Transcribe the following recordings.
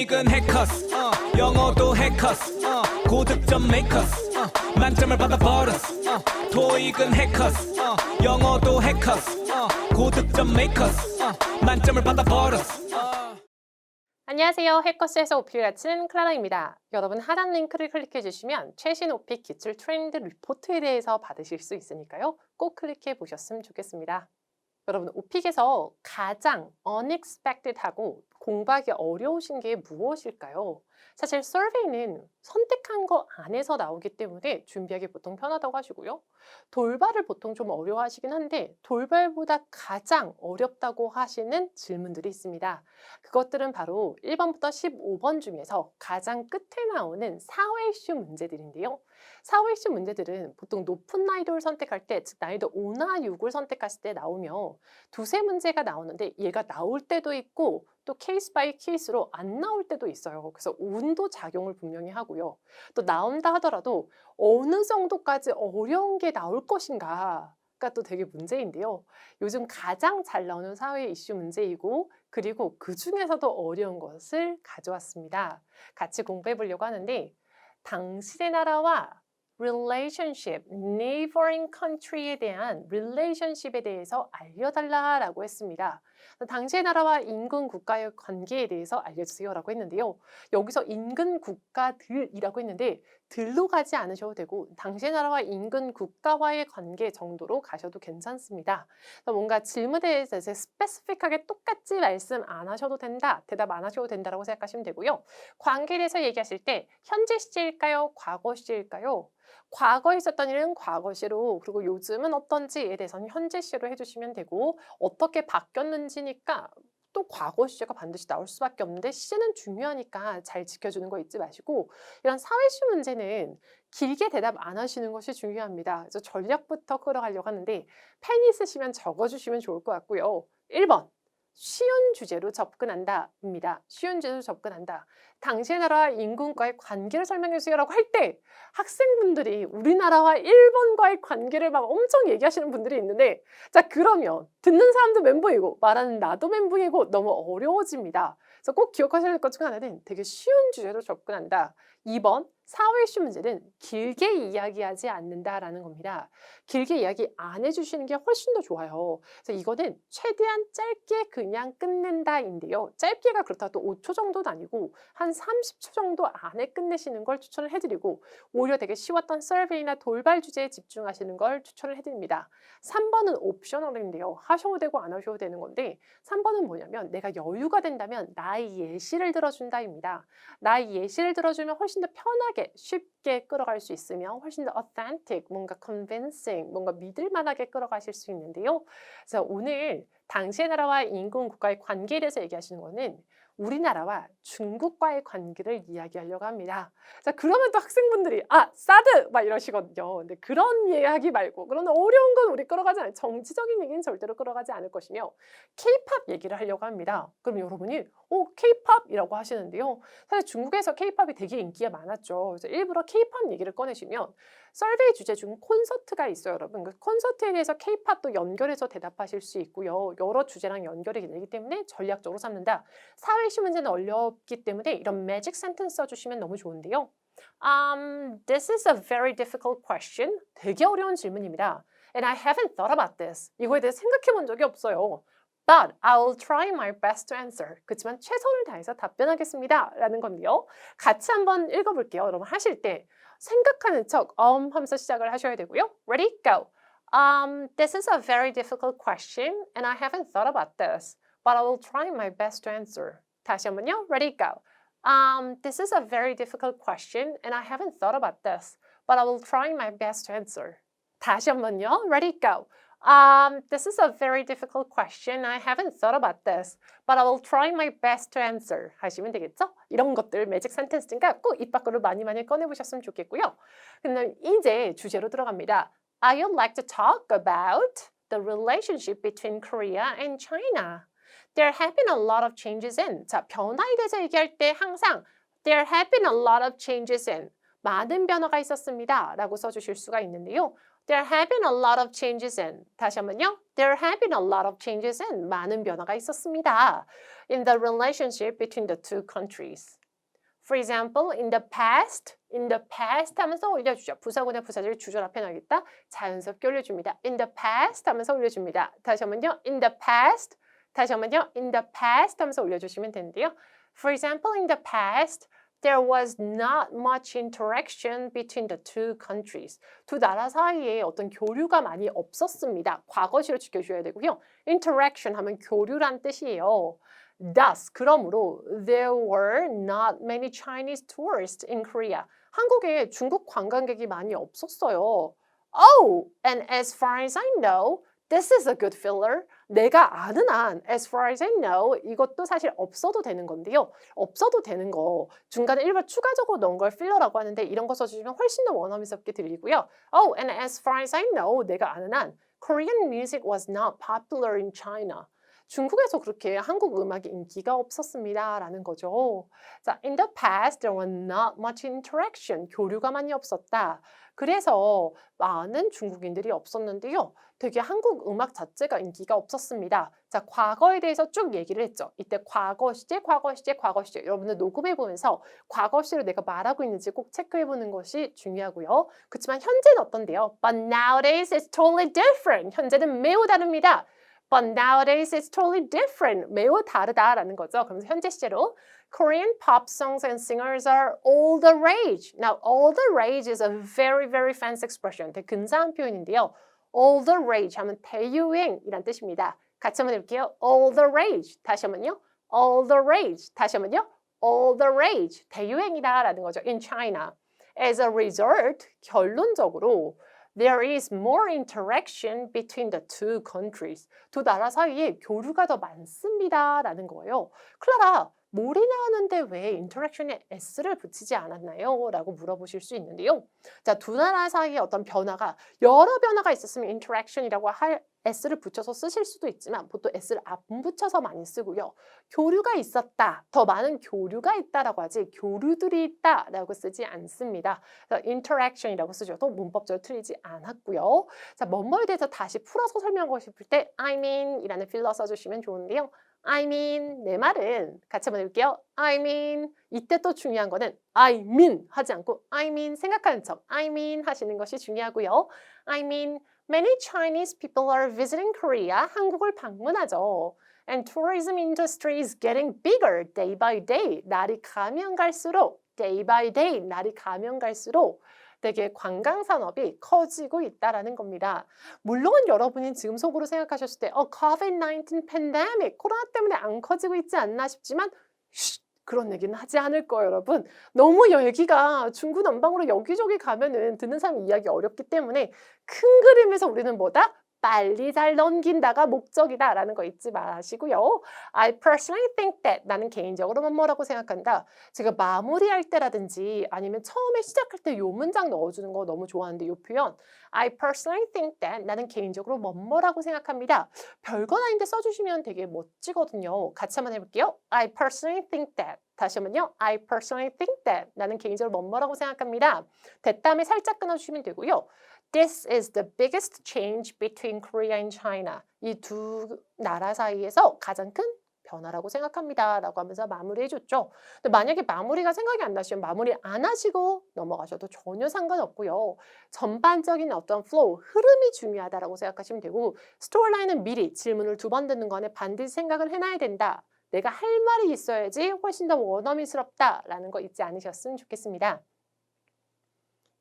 토익은 해커스 어, 영어도 해커스 어, 고득점 메이커스 어, 만점을 받아 버렸어 어, 토익은 해커스 어, 영어도 해커스 어, 고득점 메이커스 어, 만점을 받아 버렸어 어. 안녕하세요. 해커스에서 오피를 갖춘 클라라입니다. 여러분 하단 링크를 클릭해 주시면 최신 오피 기출 트렌드 리포트에 대해서 받으실 수 있으니까요. 꼭 클릭해 보셨으면 좋겠습니다. 여러분 오픽에서 가장 unexpected하고 공부하기 어려우신 게 무엇일까요? 사실 서베이는 선택한 거 안에서 나오기 때문에 준비하기 보통 편하다고 하시고요. 돌발을 보통 좀 어려워하시긴 한데 돌발보다 가장 어렵다고 하시는 질문들이 있습니다. 그것들은 바로 1번부터 15번 중에서 가장 끝에 나오는 사회 이슈 문제들인데요. 사회 이슈 문제들은 보통 높은 난이도를 선택할 때, 즉 난이도 5나 6을 선택했을 때 나오며 두세 문제가 나오는데 얘가 나올 때도 있고 또 케이스 바이 케이스로 안 나올 때도 있어요. 그래서 운도 작용을 분명히 하고요. 또 나온다 하더라도 어느 정도까지 어려운 게 나올 것인가 가또 되게 문제인데요. 요즘 가장 잘 나오는 사회 이슈 문제이고 그리고 그 중에서도 어려운 것을 가져왔습니다. 같이 공부해 보려고 하는데 당신의 나라와 relationship, neighboring country에 대한 relationship에 대해서 알려달라라고 했습니다. 당시의 나라와 인근 국가의 관계에 대해서 알려주세요라고 했는데요. 여기서 인근 국가들이라고 했는데 들로 가지 않으셔도 되고 당시의 나라와 인근 국가와의 관계 정도로 가셔도 괜찮습니다. 뭔가 질문에 대해서 스페시픽하게 똑같이 말씀 안 하셔도 된다, 대답 안 하셔도 된다라고 생각하시면 되고요. 관계에 대해서 얘기하실 때 현재 시제일까요, 과거 시제일까요? 과거에 있었던 일은 과거 시로 그리고 요즘은 어떤지에 대해서는 현재 시로 해주시면 되고 어떻게 바뀌었는지니까 또 과거 시제가 반드시 나올 수밖에 없는데 시제는 중요하니까 잘 지켜주는 거 잊지 마시고 이런 사회시 문제는 길게 대답 안 하시는 것이 중요합니다. 그래서 전략부터 끌어가려고 하는데 펜 있으시면 적어주시면 좋을 것 같고요. 1번 쉬운 주제로 접근한다입니다. 쉬운 주제로 접근한다. 당시의 나라와 인근과의 관계를 설명해 주세요라고 할 때 학생분들이 우리나라와 일본과의 관계를 막 엄청 얘기하시는 분들이 있는데 자 그러면 듣는 사람도 멘붕이고 말하는 나도 멘붕이고 너무 어려워집니다. 그래서 꼭 기억하셔야 될 것 중 하나는 되게 쉬운 주제로 접근한다. 2번 사회 이슈 문제는 길게 이야기하지 않는다라는 겁니다. 길게 이야기 안 해주시는 게 훨씬 더 좋아요. 그래서 이거는 최대한 짧게 그냥 끝낸다인데요. 짧게가 그렇다고 5초 정도도 아니고 한 30초 정도 안에 끝내시는 걸 추천을 해드리고 오히려 되게 쉬웠던 서베이나 돌발 주제에 집중하시는 걸 추천을 해드립니다. 3번은 옵셔널인데요. 하셔도 되고 안 하셔도 되는 건데 3번은 뭐냐면 내가 여유가 된다면 나의 예시를 들어준다입니다. 나의 예시를 들어주면 훨씬 더 편하게 쉽게 끌어갈 수 있으며 훨씬 더 authentic, 뭔가 convincing, 뭔가 믿을 만하게 끌어가실 수 있는데요. 그래서 오늘 당시의 나라와 인근 국가의 관계에 대해서 얘기하시는 거는 우리나라와 중국과의 관계를 이야기하려고 합니다. 자, 그러면 또 학생분들이 아, 사드 막 이러시거든요. 근데 그런 이야기 말고 그런 어려운 건 우리 끌어가지 않아요. 정치적인 얘기는 절대로 끌어가지 않을 것이며 케이팝 얘기를 하려고 합니다. 그럼 여러분이 오, 케이팝이라고 하시는데요. 사실 중국에서 케이팝이 되게 인기가 많았죠. 그래서 일부러 케이팝 얘기를 꺼내시면 서베이 주제 중 콘서트가 있어요, 여러분. 그 콘서트에 대해서 케이팝도 연결해서 대답하실 수 있고요. 여러 주제랑 연결이 되기 때문에 전략적으로 삼는다. 사회시 문제는 어렵기 때문에 이런 매직 센텐스 써주시면 너무 좋은데요. Um, this is a very difficult question. 되게 어려운 질문입니다. And I haven't thought about this. 이거에 대해 생각해 본 적이 없어요. But I'll try my best to answer. 그렇지만 최선을 다해서 답변하겠습니다. 라는 건데요. 같이 한번 읽어볼게요. 여러분 하실 때 생각하는 척 um 하면서 시작을 하셔야 되고요. Ready? Go. Um, this is a very difficult question and I haven't thought about this. But I will try my best to answer. 다시 한번요. Ready? Go. Um, this is a very difficult question and I haven't thought about this. But I will try my best to answer. 다시 한번요. Ready? Go. Um, this is a very difficult question. I haven't thought about this, but I will try my best to answer. 하시면 되겠죠? 이런 것들 매직 센텐스니까 꼭 입 밖으로 많이 많이 꺼내보셨으면 좋겠고요. 그럼 이제 주제로 들어갑니다. I would like to talk about the relationship between Korea and China. There have been a lot of changes in. 자, 변화에 대해서 얘기할 때 항상 there have been a lot of changes in. 많은 변화가 있었습니다. 라고 써주실 수가 있는데요. There have been a lot of changes in. 다시 한번요. There have been a lot of changes in. 많은 변화가 있었습니다. In the relationship between the two countries. For example, in the past, in the past 하면서 올려주죠. 부사구나 부사절 주절 앞에 나겠다. 자연스럽게 올려줍니다. In the past 하면서 올려줍니다. 다시 한번요. In the past. 다시 한번요. In the past 하면서 올려주시면 되는데요. For example, in the past, there was not much interaction between the two countries. 두 나라 사이에 어떤 교류가 많이 없었습니다. 과거시로 지켜줘야 되고요. interaction 하면 교류란 뜻이에요. Thus, 그러므로 there were not many Chinese tourists in Korea. 한국에 중국 관광객이 많이 없었어요. Oh, and as far as I know, this is a good filler. 내가 아는 한, as far as I know, 이것도 사실 없어도 되는 건데요. 없어도 되는 거 중간에 일부 추가적으로 넣은 걸 필러라고 하는데 이런 거 써주시면 훨씬 더 원어민스럽게 들리고요. Oh, and as far as I know, 내가 아는 한, Korean music was not popular in China. 중국에서 그렇게 한국 음악이 인기가 없었습니다라는 거죠. 자, in the past there was not much interaction. 교류가 많이 없었다. 그래서 많은 중국인들이 없었는데요. 되게 한국 음악 자체가 인기가 없었습니다. 자, 과거에 대해서 쭉 얘기를 했죠. 이때 과거 시제, 과거 시제, 과거 시제. 여러분들 녹음해 보면서 과거 시제로 내가 말하고 있는지 꼭 체크해 보는 것이 중요하고요. 그렇지만 현재는 어떤데요? But nowadays it's totally different. 현재는 매우 다릅니다. But nowadays it's totally different. 매우 다르다라는 거죠. 그러면서 현재 시제로 Korean pop songs and singers are all the rage. Now, all the rage is a very, very fancy expression. 되게 근사한 표현인데요. all the rage 하면 대유행이란 뜻입니다. 같이 한번 해볼게요. all the rage. 다시 한번요. all the rage. 다시 한번요. all the rage. 대유행이다라는 거죠. in China. As a result, 결론적으로 There is more interaction between the two countries. 두 나라 사이에 교류가 더 많습니다 라는 거예요. 클라라, 몰이나 하는데 왜 인터랙션에 s를 붙이지 않았나요? 라고 물어보실 수 있는데요. 자, 두 나라 사이에 어떤 변화가 여러 변화가 있었으면 interaction이라고 할 s를 붙여서 쓰실 수도 있지만 보통 s를 안 붙여서 많이 쓰고요. 교류가 있었다. 더 많은 교류가 있다라고 하지 교류들이 있다라고 쓰지 않습니다. 그래서 interaction이라고 쓰죠. 또 문법적으로 틀리지 않았고요. 자, 뭐뭐에 대해서 다시 풀어서 설명하고 싶을 때 I mean 이라는 필러 써주시면 좋은데요. I mean 내 말은 같이 한번 해볼게요. I mean 이때 또 중요한 거는 I mean 하지 않고 I mean 생각하는 척 I mean 하시는 것이 중요하고요. I mean many Chinese people are visiting Korea. 한국을 방문하죠. And tourism industry is getting bigger day by day. 날이 가면 갈수록 day by day 날이 가면 갈수록 되게 관광 산업이 커지고 있다라는 겁니다. 물론 여러분이 지금 속으로 생각하셨을 때 어, COVID-19 팬데믹 코로나 때문에 안 커지고 있지 않나 싶지만 쉿, 그런 얘기는 하지 않을 거예요, 여러분. 너무 얘기가 중구난방으로 여기저기 가면은 듣는 사람이 이해하기 어렵기 때문에 큰 그림에서 우리는 뭐다? 빨리 잘 넘긴다가 목적이다라는 거 잊지 마시고요. I personally think that 나는 개인적으로 뭐라고 생각한다. 제가 마무리할 때라든지 아니면 처음에 시작할 때 요 문장 넣어주는 거 너무 좋아하는데 요 표현 I personally think that 나는 개인적으로 뭐뭐라고 생각합니다. 별건 아닌데 써주시면 되게 멋지거든요. 같이 한번 해볼게요. I personally think that 다시 한번요. I personally think that 나는 개인적으로 뭐뭐라고 생각합니다. 됐다음에 살짝 끊어주시면 되고요. This is the biggest change between Korea and China. 이 두 나라 사이에서 가장 큰 변화라고 생각합니다. 라고 하면서 마무리 해 줬죠. 근데 만약에 마무리가 생각이 안 나시면 마무리 안 하시고 넘어가셔도 전혀 상관없고요. 전반적인 어떤 flow, 흐름이 중요하다라고 생각하시면 되고 스토리라인은 미리 질문을 두 번 듣는 거 안에 반드시 생각을 해놔야 된다. 내가 할 말이 있어야지 훨씬 더 원어민스럽다라는 거 잊지 않으셨으면 좋겠습니다.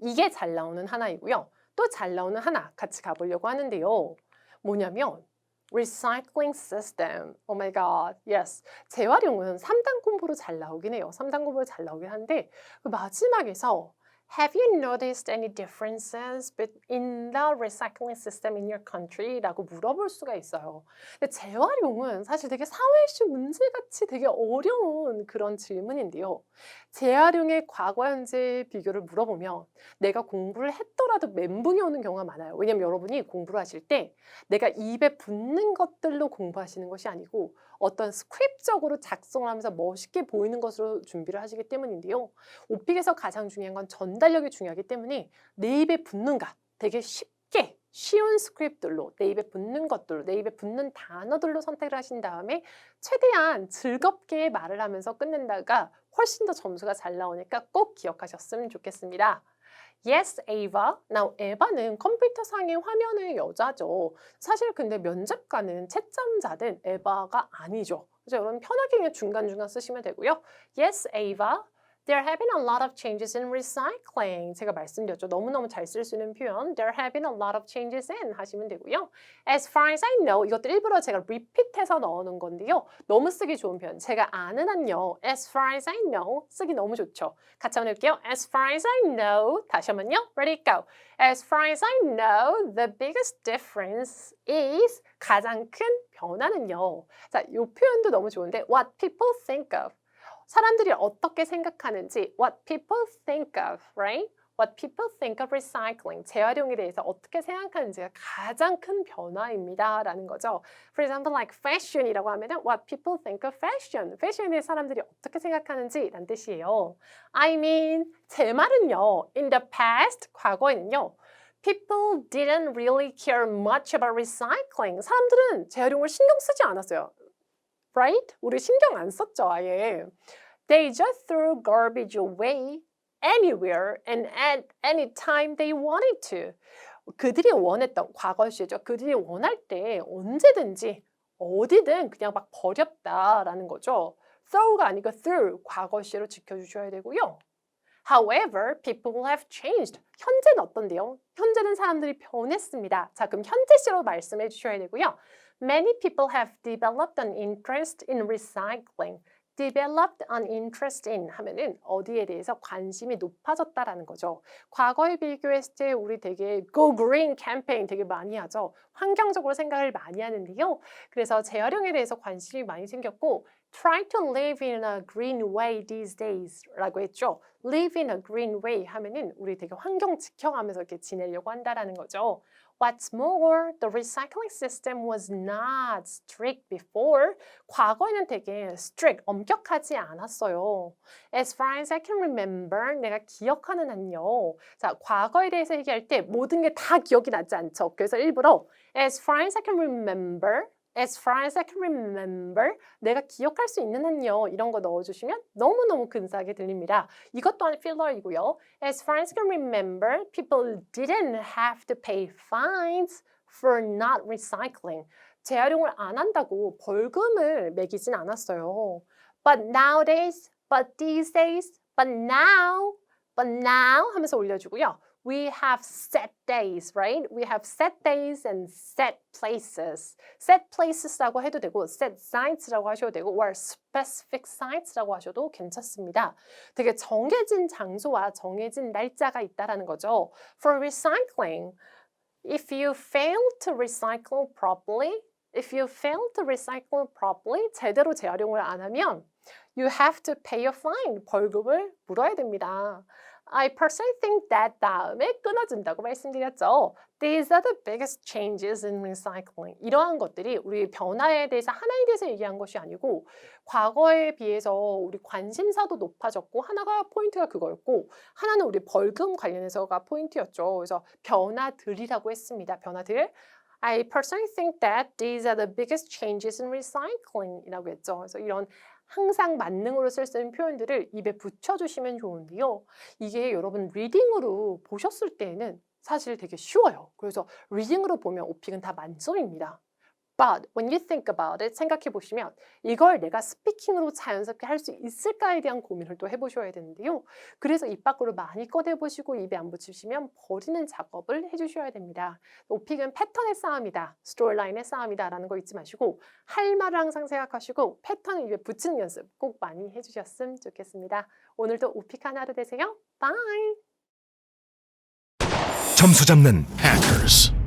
이게 잘 나오는 하나이고요. 또 잘 나오는 하나 같이 가보려고 하는데요. 뭐냐면 recycling system. Oh my god. Yes. 재활용은 3단 공부로 잘 나오긴 해요. 3단 공부로 잘 나오긴 한데 그 마지막에서 Have you noticed any differences in the recycling system in your country? 라고 물어볼 수가 있어요. 근데 재활용은 사실 되게 사회 이슈 문제같이 되게 어려운 그런 질문인데요. 재활용의 과거, 현재 비교를 물어보면 내가 공부를 했더라도 멘붕이 오는 경우가 많아요. 왜냐면 여러분이 공부를 하실 때 내가 입에 붙는 것들로 공부하시는 것이 아니고 어떤 스크립적으로 작성을 하면서 멋있게 보이는 것으로 준비를 하시기 때문인데요. 오픽에서 가장 중요한 건 전 달력이 중요하기 때문에 내 입에 붙는가 되게 쉽게 쉬운 스크립트들로 내 입에 붙는 것들로 내 입에 붙는 단어들로 선택을 하신 다음에 최대한 즐겁게 말을 하면서 끝낸다가 훨씬 더 점수가 잘 나오니까 꼭 기억하셨으면 좋겠습니다. Yes, Ava. Now, 에바는 컴퓨터 상의 화면의 여자죠. 사실 근데 면접관은 채점자든 에바가 아니죠. 그래서 여러분 편하게 중간중간 쓰시면 되고요. Yes, Ava. They're having a lot of changes in recycling. 제가 말씀드렸죠. 너무너무 잘 쓸 수 있는 표현. They're having a lot of changes in 하시면 되고요. As far as I know. 이것도 일부러 제가 repeat해서 넣어놓은 건데요. 너무 쓰기 좋은 표현. 제가 아는 한요. As far as I know. 쓰기 너무 좋죠. 같이 한번 해볼게요. As far as I know. 다시 한번요. Ready, go. As far as I know, the biggest difference is 가장 큰 변화는요. 자, 이 표현도 너무 좋은데 what people think of. 사람들이 어떻게 생각하는지 what people think of, right? What people think of recycling. 재활용에 대해서 어떻게 생각하는지가 가장 큰 변화입니다. 라는 거죠. For example, like fashion이라고 하면은 what people think of fashion. 패션에 사람들이 어떻게 생각하는지 라는 뜻이에요. I mean, 제 말은요. In the past, 과거에는요. People didn't really care much about recycling. 사람들은 재활용을 신경 쓰지 않았어요. Right? 우리 신경 안 썼죠, 아예. They just threw garbage away anywhere and at any time they wanted to. 그들이 원했던 과거 시죠. 그들이 원할 때 언제든지 어디든 그냥 막 버렸다라는 거죠. throw가 아니고 threw 과거 시로 지켜주셔야 되고요. However, people have changed. 현재는 어떤데요? 현재는 사람들이 변했습니다. 자, 그럼 현재 시로 말씀해 주셔야 되고요. Many people have developed an interest in recycling. developed an interest in 하면은 어디에 대해서 관심이 높아졌다라는 거죠. 과거에 비교했을 때 우리 되게 go green 캠페인 되게 많이 하죠. 환경적으로 생각을 많이 하는데요. 그래서 재활용에 대해서 관심이 많이 생겼고 try to live in a green way these days 라고 했죠. live in a green way 하면은 우리 되게 환경 지켜가면서 이렇게 지내려고 한다라는 거죠. What's more, the recycling system was not strict before. 과거에는 되게 strict, 엄격하지 않았어요. As far as I can remember, 내가 기억하는 한요. 자, 과거에 대해서 얘기할 때 모든 게 다 기억이 나지 않죠. 그래서 일부러 as far as I can remember, as far as I can remember, 내가 기억할 수 있는 한요. 이런 거 넣어주시면 너무너무 근사하게 들립니다. 이것 또한 필러이고요. As far as I can remember, people didn't have to pay fines for not recycling. 재활용을 안 한다고 벌금을 매기진 않았어요. But nowadays, but these days, but now, but now 하면서 올려주고요. We have set days, right? We have set days and set places. Set places라고 해도 되고, set sites라고 하셔도 되고, or specific sites라고 하셔도 괜찮습니다. 되게 정해진 장소와 정해진 날짜가 있다라는 거죠. For recycling, if you fail to recycle properly, if you fail to recycle properly, 제대로 재활용을 안 하면 you have to pay a fine, 벌금을 물어야 됩니다. I personally think that 다음에 끊어준다고 말씀드렸죠. These are the biggest changes in recycling. 이러한 것들이 우리 변화에 대해서 하나에 대해서 얘기한 것이 아니고 과거에 비해서 우리 관심사도 높아졌고 하나가 포인트가 그거였고 하나는 우리 벌금 관련해서가 포인트였죠. 그래서 변화들이라고 했습니다. 변화들. I personally think that these are the biggest changes in recycling 이라고 했죠. 그래서 이런 항상 만능으로 쓸 수 있는 표현들을 입에 붙여주시면 좋은데요. 이게 여러분 리딩으로 보셨을 때에는 사실 되게 쉬워요. 그래서 리딩으로 보면 오픽은 다 만점입니다. But when you think about it, 생각해 보시면 이걸 내가 스피킹으로 자연스럽게 할 수 있을까에 대한 고민을 또 해보셔야 되는데요. 그래서 입 밖으로 많이 꺼내보시고 입에 안 붙이시면 버리는 작업을 해주셔야 됩니다. 오픽은 패턴의 싸움이다, 스토리라인의 싸움이다 라는 거 잊지 마시고 할 말을 항상 생각하시고 패턴을 입에 붙이는 연습 꼭 많이 해주셨으면 좋겠습니다. 오늘도 오픽 한 하루 되세요. 바이! 점수 잡는 Hackers.